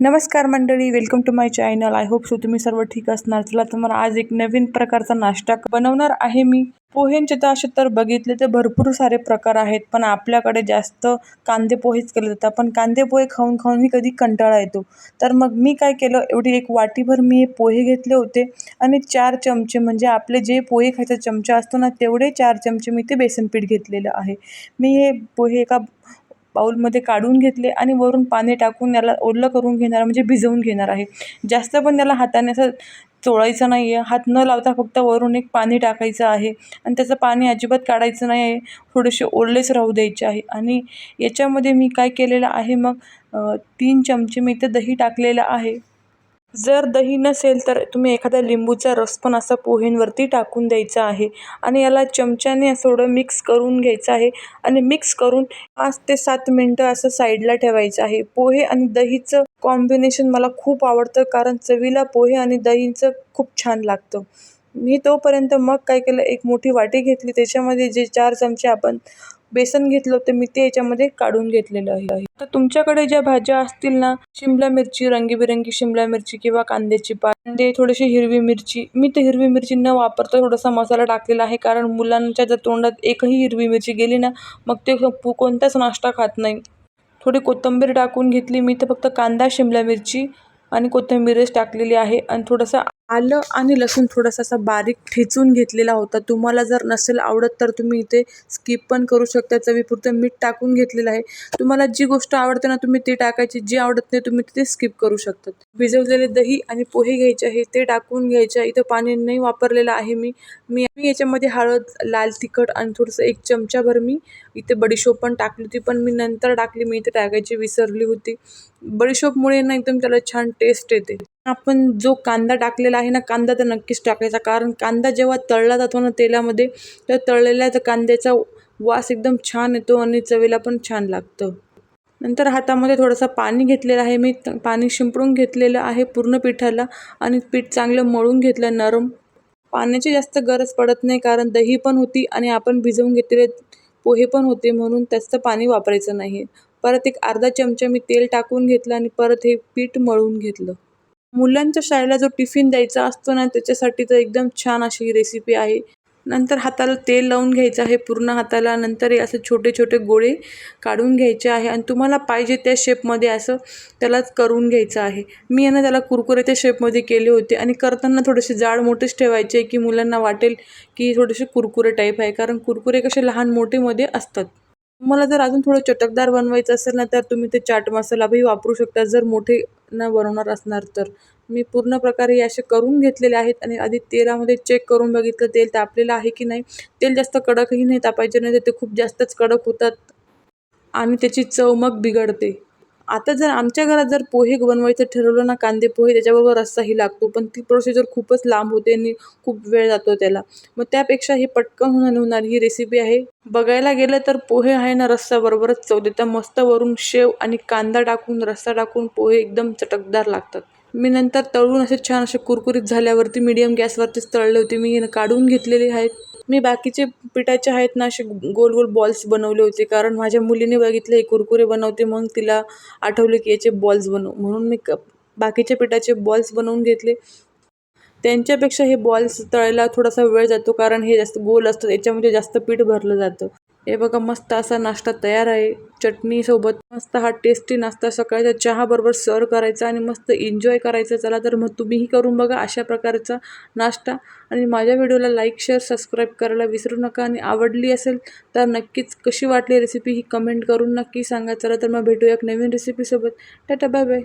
नमस्कार मंडळी welcome to my channel I hope so तुम्ही सर्व ठीक असणार. चला मग आज एक नवीन प्रकारचा नाश्ता बनवणार आहे मी. पोह्यांचे तर असे तर बघितले तर भरपूर सारे प्रकार आहेत पण आपल्याकडे जास्त कांदे पोहेच केले जातात. पण कांदे पोहे खाऊन खाऊन मी कधी कंटाळा येतो. तर मग मी काय केलं एवढी एक वाटीभर मी हे पोहे घेतले होते आणि चार चमचे म्हणजे आपले जे पोहे खायचा चमचा असतो ना तेवढे चार चमचे मी ते बेसनपीठ घेतलेलं आहे. मी हे पोहे एका बाऊलमध्ये काढून घेतले आणि वरून पाणी टाकून याला ओलं करून घेणार म्हणजे भिजवून घेणार आहे. जास्त पण त्याला हाताने असं चोळायचं नाही आहे हात न लावता फक्त वरून एक पाणी टाकायचं आहे आणि त्याचं पाणी अजिबात काढायचं नाही आहे थोडेसे ओलेच राहू द्यायचे आहे. आणि याच्यामध्ये मी काय केलेलं आहे मग तीन चमचे मी इथे दही टाकलेलं आहे. जर दही नसेल तर तुम्ही एखादा लिंबूचा रस पण असा पोह्यांवरती टाकून द्यायचा आहे. आणि याला चमच्याने थोडं मिक्स करून घ्यायचं आहे. आणि मिक्स करून पाच ते सात मिनटं असं साईडला ठेवायचं आहे. पोहे आणि दहीचं कॉम्बिनेशन मला खूप आवडतं कारण चवीला पोहे आणि दहीचं खूप छान लागतं. मी तोपर्यंत मग काय केलं एक मोठी वाटी घेतली. त्याच्यामध्ये जे चार चमचे आपण बेसन घेतलं होतं मी ते याच्यामध्ये काढून घेतलेलं आहे. तर तुमच्याकडे ज्या भाज्या असतील ना शिमला मिरची रंगीबिरंगी शिमला मिरची किंवा कांद्याची पात कांदे थोडीशी हिरवी मिरची मी तर हिरवी मिरची न वापरता थोडासा मसाला टाकलेला आहे कारण मुलांच्या जर तोंडात एकही हिरवी मिरची गेली ना मग ते कोणताच नाश्ता खात नाही. थोडी कोथिंबीर टाकून घेतली मी तर फक्त कांदा शिमला मिरची आणि कोथिंबीरच टाकलेली आहे आणि थोडंसं आलं आणि लसूण थोडासा असा बारीक ठेचून घेतलेला होता. तुम्हाला जर नसेल आवडत तर तुम्ही इथे स्किप पण करू शकता. चवीपुरतं मीठ टाकून घेतलेलं आहे. तुम्हाला जी गोष्ट आवडते ना तुम्ही ती टाकायची. जी आवडत नाही तुम्ही तिथे स्किप करू शकतात भिजवलेले दही आणि पोहे घ्यायचे आहे ते टाकून घ्यायचे इथं पाणी नाही वापरलेलं आहे मी. मी याच्यामध्ये हळद लाल तिखट आणि थोडंसं एक चमचाभर मी इथे बडीशोप पण टाकली होती. पण मी नंतर टाकली. मी इथे टाकायची विसरली होती. बडीशोपमुळे ना एकदम त्याला छान टेस्ट येते. आपण जो कांदा टाकलेला आहे ना कांदा तर नक्कीच टाकायचा. कारण कांदा जेव्हा तळला जातो ना तेलामध्ये तर तळलेल्या तर कांद्याचा वास एकदम छान येतो आणि चवीला पण छान लागतं. नंतर हातामध्ये थोडंसं पाणी घेतलेलं आहे. मी पाणी शिंपडून घेतलेलं आहे पूर्ण पिठाला आणि पीठ चांगलं मळून घेतलं नरम. पाण्याची जास्त गरज पडत नाही कारण दही पण होती आणि आपण भिजवून घेतलेले पोहे पण होते म्हणून त्याचं पाणी वापरायचं नाही. परत एक अर्धा चमचा मी तेल टाकून घेतलं आणि परत हे पीठ मळून घेतलं. मुलांच्या शाळेला जो टिफिन द्यायचा असतो ना त्याच्यासाठी तर एकदम छान अशी ही रेसिपी आहे. नंतर हाताला तेल लावून घ्यायचं आहे पूर्ण हाताला. नंतर हे असे छोटे छोटे गोळे काढून घ्यायचे आहे आणि तुम्हाला पाहिजे त्या शेपमध्ये असं त्यालाच करून घ्यायचं आहे. मी यांना त्याला कुरकुरे त्या शेपमध्ये केले होते आणि करताना थोडेसे जाड मोठेच ठेवायचे की मुलांना वाटेल की थोडेसे कुरकुरे टाईप आहे. कारण कुरकुरे कसे लहान मोठेमध्ये असतात. मला जर अजून थोडं चटकदार बनवायचं असेल ना तर तुम्ही ते चाट मसालाही वापरू शकता. जर मोठे न बनवणार असणार तर. मी पूर्ण प्रकारे असे करून घेतलेले आहेत आणि आधी तेलामध्ये चेक करून बघितलं तेल तापलेलं आहे की नाही. तेल जास्त कडकही नाही तापायचे नाही तर ते खूप जास्तच कडक होतात आणि त्याची चव मग बिघडते. आता जर आमच्या घरात जर पोहे बनवायचं ठरवलं ना कांदे पोहे त्याच्याबरोबर रस्साही लागतो. पण ती प्रोसिजर खूपच लांब होते आणि खूप वेळ जातो त्याला. मग त्यापेक्षा ही पटकन होणार होणार ही रेसिपी आहे. बघायला गेलं तर पोहे आहे ना रस्साबरोबरच चव देतात मस्त वरून शेव आणि कांदा टाकून रस्सा टाकून पोहे एकदम चटकदार लागतात. मी नंतर तळून असे छान असे कुरकुरीत झाल्यावरती मीडियम गॅसवरतीच तळले होते. मी काढून घेतलेले आहेत. मी बाकीचे पिठाचे आहेत ना असे गोल गोल बॉल्स बनवले होते. कारण माझ्या मुलीने बघितले कुरकुरे बनवते म्हणून तिला आठवले की याचे बॉल्स बनव म्हणून मी क बाकीच्या पिठाचे बॉल्स बनवून घेतले. त्यांच्यापेक्षा हे बॉल्स तळायला थोडासा वेळ जातो कारण हे जास्त गोल असतं याच्यामध्ये जास्त पीठ भरलं जातं. हे बघा मस्त असा नाश्ता तयार आहे. चटणीसोबत मस्त हा टेस्टी नाश्ता सकाळच्या चहाबरोबर सर्व करायचा आणि मस्त एन्जॉय करायचा. चला तर मग तुम्हीही करून बघा अशा प्रकारचा नाश्ता. आणि माझ्या व्हिडिओला लाईक शेअर सबस्क्राईब करायला विसरू नका. आणि आवडली असेल तर नक्कीच कशी वाटली रेसिपी ही कमेंट करून नक्की सांगा. चला तर मग भेटूया एक नवीन रेसिपीसोबत टाटा बाय बाय